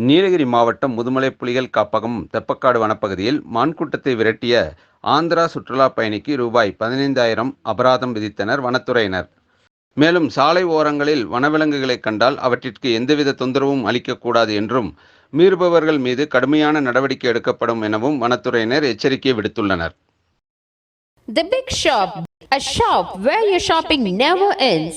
நீலகிரி மாவட்டம் முதுமலை புலிகள் காப்பகம் தெப்பக்காடு வனப்பகுதியில் மான்கூட்டத்தை விரட்டிய ஆந்திரா சுற்றுலா பயணிக்கு ரூபாய் பதினைந்தாயிரம் அபராதம் விதித்தனர் வனத்துறையினர் மேலும் சாலை ஓரங்களில் வனவிலங்குகளை கண்டால் அவற்றிற்கு எந்தவித தொந்தரவும் அளிக்கக்கூடாது என்றும் மீறுபவர்கள் மீது கடுமையான நடவடிக்கை எடுக்கப்படும் எனவும் வனத்துறையினர் எச்சரிக்கை விடுத்துள்ளனர் The Big Shop, a shop where your shopping never ends.